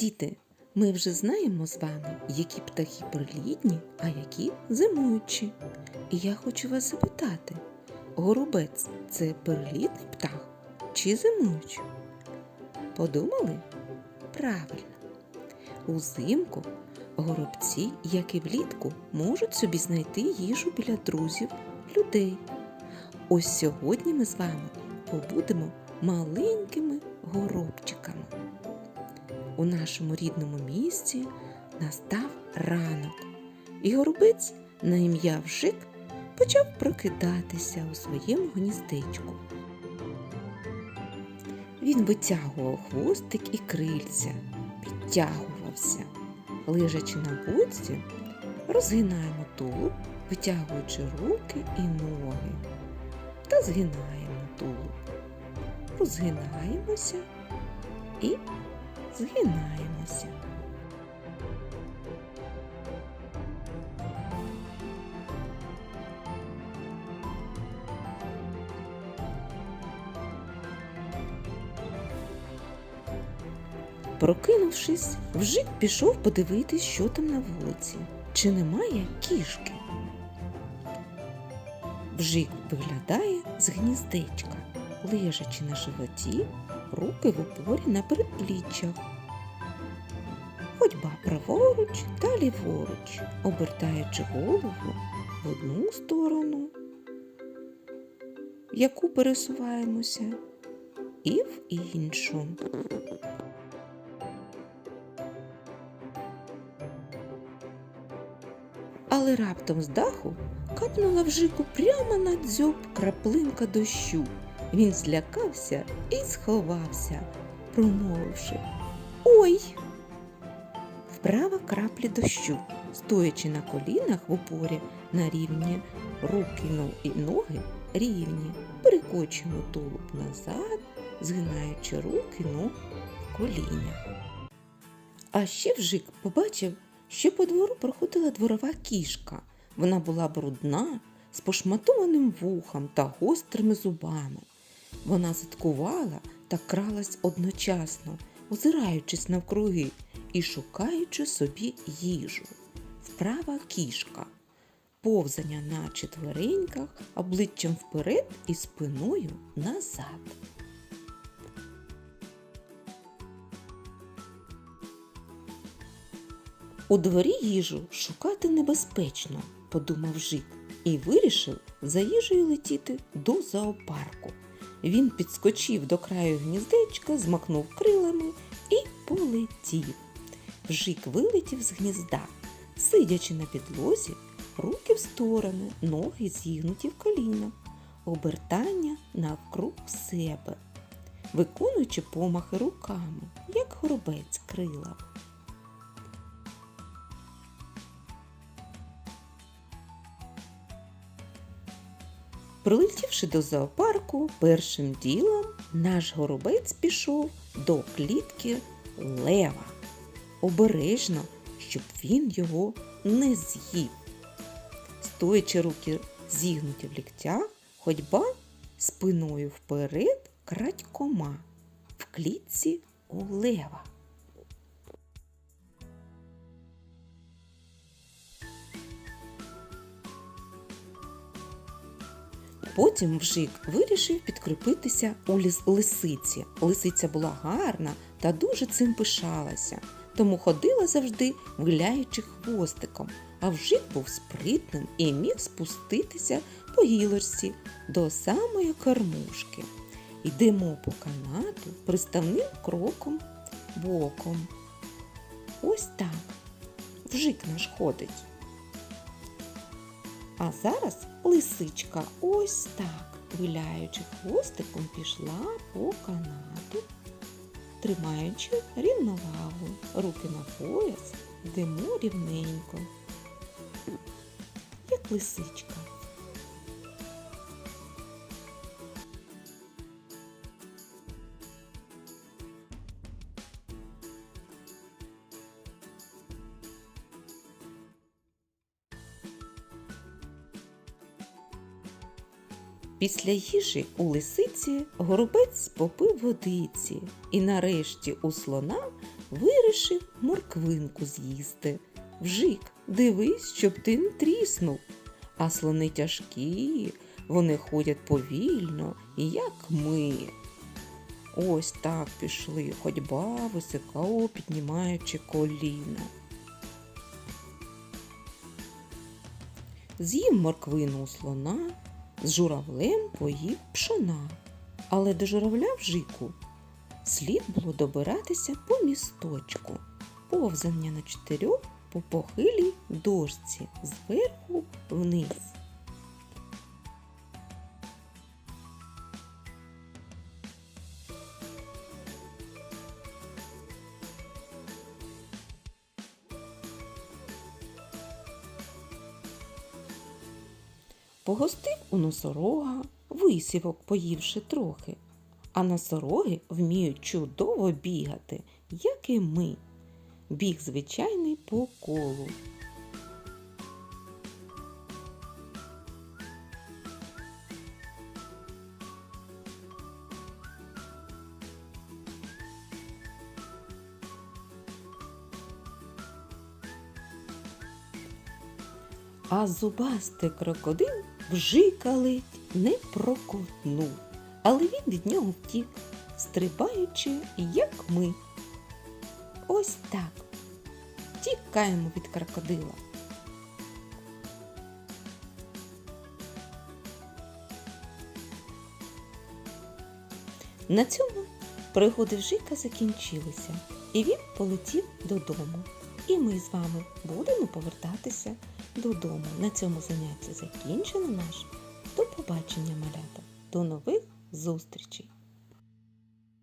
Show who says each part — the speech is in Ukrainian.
Speaker 1: Діти, ми вже знаємо з вами, які птахи прилітні, а які зимуючі. І я хочу вас запитати: горобець це перелітний птах чи зимуючий? Подумали? Правильно. Узимку горобці, як і влітку, можуть собі знайти їжу біля друзів, людей. Ось сьогодні ми з вами побудемо маленькими горобчиками. У нашому рідному місті настав ранок, і горобець на ім'я Вжик почав прокидатися у своєму гніздечку. Він витягував хвостик і крильця, підтягувався. Лежачи на боці, розгинаємо тулуб, витягуючи руки і ноги, та згинаємо тулуб. Розгинаємося і згинаємося. Прокинувшись, вжик пішов подивитись, що там на вулиці, чи немає кішки. Вжик виглядає з гніздечка, лежачи на животі, руки в упорі на передпліччях. Ходьба праворуч та ліворуч, обертаючи голову в одну сторону, в яку пересуваємося, і в іншу. Але раптом з даху капнула вжику прямо на дзьоб краплинка дощу. Він злякався і сховався, промовивши Ой! Вправа краплі дощу, стоячи на колінах в упорі на рівні руки ну, і ноги рівні, перекочуємо тулуб назад, згинаючи руки ну, в коліна. А ще вжик побачив, що по двору проходила дворова кішка. Вона була брудна, з пошматованим вухом та гострими зубами. Вона заткувала та кралась одночасно, озираючись навкруги і шукаючи собі їжу. Вправа кішка, повзання на четвереньках, обличчям вперед і спиною назад. У дворі їжу шукати небезпечно, подумав Жик, і вирішив за їжею летіти до зоопарку. Він підскочив до краю гніздечка, змахнув крилами і полетів. Вжик вилетів з гнізда, сидячи на підлозі, руки в сторони, ноги зігнуті в колінах, обертання навкруг себе, виконуючи помахи руками, як горобець крила. Прилетівши до зоопарку, першим ділом наш горобець пішов до клітки лева. Обережно, щоб він його не з'їв. Стоячи руки зігнуті в ліктях, ходьба спиною вперед крадькома в клітці у лева. Потім вжик вирішив підкріпитися у ліс- лисиці. Лисиця була гарна та дуже цим пишалася, тому ходила завжди, виляючи хвостиком, а вжик був спритним і міг спуститися по гілочці до самої кормушки. Йдемо по канату приставним кроком боком. Ось так. Вжик наш ходить. А зараз лисичка ось так, виляючи хвостиком, пішла по канату, тримаючи рівновагу, руки на пояс, йдемо рівненько, як лисичка. Після їжі у лисиці горобець попив водиці, і нарешті у слона вирішив морквинку з'їсти. Вжик, дивись, щоб ти не тріснув. А слони тяжкі, вони ходять повільно, як ми. Ось так пішли, ходьба високо піднімаючи коліна. З'їв морквину у слона, з журавлем поїв пшона. Але до журавля вжику слід було добиратися по місточку, повзання на чотирьох по похилій дошці зверху вниз. Погостив у носорога, висівок поївши трохи, а носороги вміють чудово бігати, як і ми. Біг звичайний по колу. А зубастий крокодил вжика не проковтнув, але він від нього втік, стрибаючи, як ми. Ось так. Тікаємо від крокодила. На цьому пригоди Вжика закінчилися, і він полетів додому. І ми з вами будемо повертатися додому. На цьому заняття закінчено наш. До побачення, малята. До нових зустрічей!